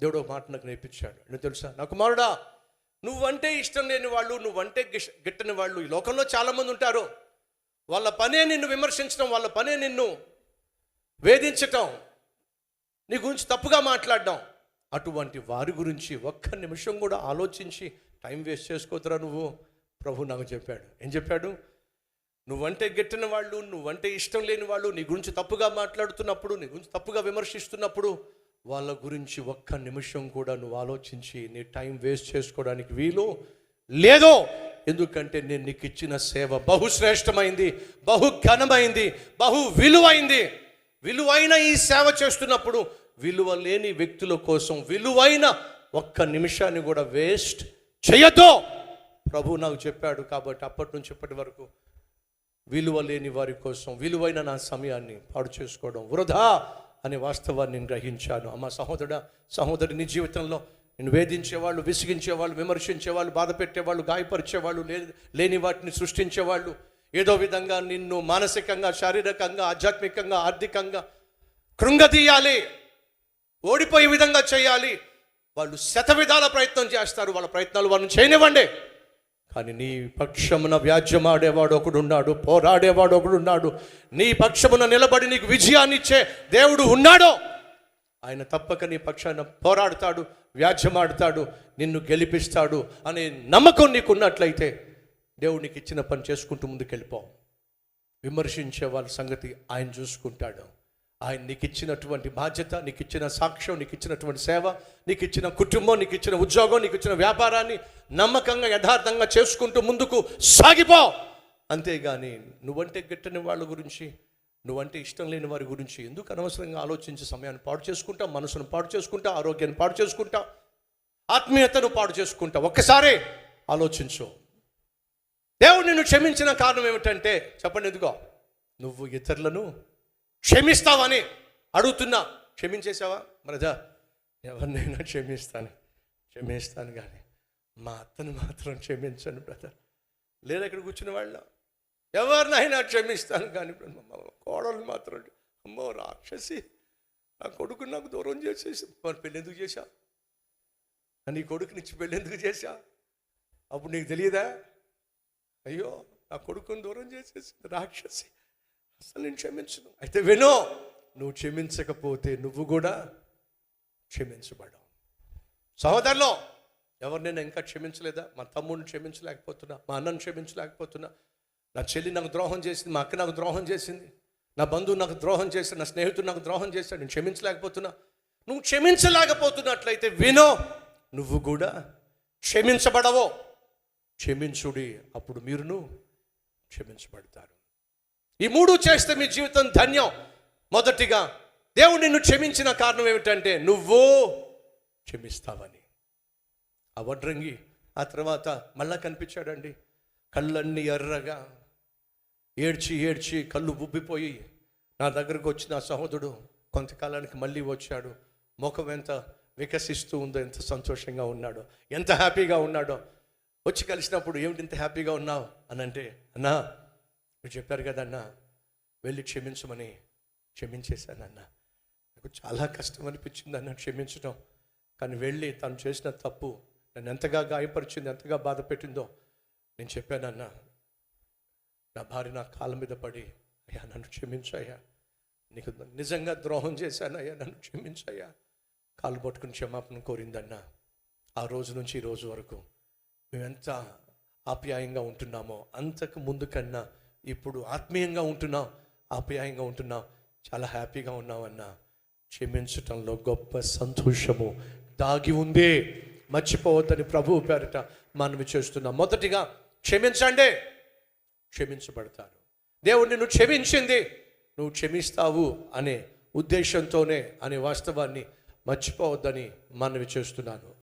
దేవుడు ఒక మాట నాకు నేర్పించాడు. నేను తెలుసా? నా కుమారుడా నువ్వంటే ఇష్టం లేని వాళ్ళు నువ్వంటే గిష్ గిట్టని వాళ్ళు ఈ లోకంలో చాలామంది ఉంటారు. వాళ్ళ పనే నిన్ను విమర్శించడం వాళ్ళ పనే నిన్ను వేధించటం నీ గురించి తప్పుగా మాట్లాడడం. అటువంటి వారి గురించి ఒక్క నిమిషం కూడా ఆలోచించి టైం వేస్ట్ చేసుకోతురా నువ్వు? ప్రభు నాకు చెప్పాడు. ఏం చెప్పాడు? నువ్వంటే గిట్టిన వాళ్ళు నువ్వంటే ఇష్టం లేని వాళ్ళు నీ గురించి తప్పుగా మాట్లాడుతున్నప్పుడు నీ గురించి తప్పుగా విమర్శిస్తున్నప్పుడు వాళ్ళ గురించి ఒక్క నిమిషం కూడా నువ్వు ఆలోచించి నీ టైం వేస్ట్ చేసుకోవడానికి వీలు లేదో. ఎందుకంటే నేను నీకు ఇచ్చిన సేవ బహుశ్రేష్టమైంది బహు ఘనమైంది బహు విలువైంది. విలువైన ఈ సేవ చేస్తున్నప్పుడు విలువ లేని వ్యక్తుల కోసం విలువైన ఒక్క నిమిషాన్ని కూడా వేస్ట్ చేయొద్దు. ప్రభు నాకు చెప్పాడు కాబట్టి అప్పటి నుంచి ఇప్పటి వరకు విలువ లేని వారి కోసం విలువైన నా సమయాన్ని పాడు చేసుకోవడం వృధా. అనే వాస్తవాన్ని నేను గ్రహించాను. అమ్మ సహోదరుడ సహోదరుని జీవితంలో నేను వేధించేవాళ్ళు విసిగించేవాళ్ళు విమర్శించేవాళ్ళు బాధ పెట్టేవాళ్ళు గాయపరిచేవాళ్ళు లే లేని వాటిని సృష్టించేవాళ్ళు. ఏదో విధంగా నిన్ను మానసికంగా శారీరకంగా ఆధ్యాత్మికంగా ఆర్థికంగా కృంగతీయాలి ఓడిపోయే విధంగా చేయాలి. వాళ్ళు శత విధాల ప్రయత్నం చేస్తారు. వాళ్ళ ప్రయత్నాలు వాళ్ళని చేయనివ్వండి. కానీ నీ పక్షమున వ్యాజ్యమాడేవాడు ఒకడున్నాడు పోరాడేవాడు ఒకడున్నాడు. నీ పక్షమున నిలబడి నీకు విజయాన్ని ఇచ్చే దేవుడు ఉన్నాడో ఆయన తప్పక నీ పక్షాన పోరాడతాడు వ్యాజ్యమాడతాడు నిన్ను గెలిపిస్తాడు అనే నమ్మకం నీకున్నట్లయితే దేవుడు నీకు ఇచ్చిన పని చేసుకుంటూ ముందుకెళ్ళిపో. విమర్శించే వాళ్ళ సంగతి ఆయన చూసుకుంటాడు. ఆయన నీకు ఇచ్చినటువంటి బాధ్యత నీకు ఇచ్చిన సాక్ష్యం నీకు ఇచ్చినటువంటి సేవ నీకు ఇచ్చిన కుటుంబం నీకు ఇచ్చిన ఉద్యోగం నీకు ఇచ్చిన వ్యాపారాన్ని నమ్మకంగా యథార్థంగా చేసుకుంటూ ముందుకు సాగిపో. అంతేగాని నువ్వంటే గిట్టని వాళ్ళ గురించి నువ్వంటే ఇష్టం లేని వారి గురించి ఎందుకు అనవసరంగా ఆలోచించే సమయాన్ని పాడు చేసుకుంటా మనసును పాడు చేసుకుంటా ఆరోగ్యాన్ని పాడు చేసుకుంటా ఆత్మీయతను పాడు చేసుకుంటా ఒక్కసారే ఆలోచించు. దేవుడు నిన్ను క్షమించిన కారణం ఏమిటంటే చెప్పండి ఎందుకో? నువ్వు ఇతరులను క్షమిస్తావని అడుగుతున్నా. క్షమించేసావా మరదా ఎవరినైనా క్షమిస్తాను. క్షమిస్తాను కానీ మా అత్తను మాత్రం క్షమించను బ్రదర్. లేదా ఇక్కడ కూర్చున్న వాళ్ళ? ఎవరినైనా క్షమిస్తాను కానీ మా కోడలు మాత్రం అమ్మో రాక్షసి. నా కొడుకు నాకు దూరం చేసేసి మరి పెళ్ళెందుకు చేశా? నీ కొడుకుని ఇచ్చి పెళ్ళి చేశా? అప్పుడు నీకు తెలియదా? అయ్యో నా కొడుకుని దూరం చేసేసి రాక్షసి. అసలు నేను క్షమించను. అయితే వినో నువ్వు క్షమించకపోతే నువ్వు కూడా క్షమించబడవు. సహోదరులో ఎవరు నేను ఇంకా క్షమించలేదా? మా తమ్ముడిని క్షమించలేకపోతున్నా మా అన్నను క్షమించలేకపోతున్నా. నా చెల్లి నాకు ద్రోహం చేసింది మా అక్క నాకు ద్రోహం చేసింది నా బంధువు నాకు ద్రోహం చేశాడు నా స్నేహితుడు నాకు ద్రోహం చేశాడు నేను క్షమించలేకపోతున్నా. నువ్వు క్షమించలేకపోతున్నట్లయితే వినో నువ్వు కూడా క్షమించబడవో. క్షమించుడి అప్పుడు మీరును క్షమించబడతారు. ఈ మూడు చేస్తే మీ జీవితం ధన్యం. మొదటిగా దేవుడు నిన్ను క్షమించిన కారణం ఏమిటంటే నువ్వు క్షమిస్తావని. ఆ వడ్రంగి ఆ తర్వాత మళ్ళా కనిపించాడండి. కళ్ళన్నీ ఎర్రగా ఏడ్చి ఏడ్చి కళ్ళు ఉబ్బిపోయి నా దగ్గరకు వచ్చిన సహోదరుడు కొంతకాలానికి మళ్ళీ వచ్చాడు. ముఖం ఎంత వికసిస్తూ ఉందో ఎంత సంతోషంగా ఉన్నాడో ఎంత హ్యాపీగా ఉన్నాడో. వచ్చి కలిసినప్పుడు ఏమిటి ఇంత హ్యాపీగా ఉన్నావు? అని అంటే అన్నా మీరు చెప్పారు కదా వెళ్ళి క్షమించమని క్షమించేశానన్న నాకు చాలా కష్టం అనిపించింది అన్న క్షమించడం కానీ వెళ్ళి తను చేసిన తప్పు నన్ను ఎంతగా గాయపరిచింది ఎంతగా బాధ పెట్టిందో నేను చెప్పానన్నా నా భార్య నా కాళ్ళ మీద పడి అయ్యా నన్ను క్షమించయ్యా. నీకు నిజంగా ద్రోహం చేశానయ్యా నన్ను క్షమించయ్యా. కాళ్ళు పట్టుకుని క్షమాపణ కోరిందన్న ఆ రోజు నుంచి ఈ రోజు వరకు మేమెంత ఆప్యాయంగా ఉంటున్నామో అంతకు ముందు కన్నా ఇప్పుడు ఆత్మీయంగా ఉంటున్నాం ఆప్యాయంగా ఉంటున్నాం చాలా హ్యాపీగా ఉన్నామన్నా క్షమించటంలో గొప్ప సంతోషము దాగి ఉంది. మర్చిపోవద్దని ప్రభువు పేరిట మనవి చేస్తున్నాం. మొదటిగా క్షమించండి. క్షమించబడతారు. దేవుడు నిన్ను క్షమించింది. నువ్వు క్షమిస్తావు అనే ఉద్దేశంతోనే అనే వాస్తవాన్ని మర్చిపోవద్దని మనవి చేస్తున్నాను.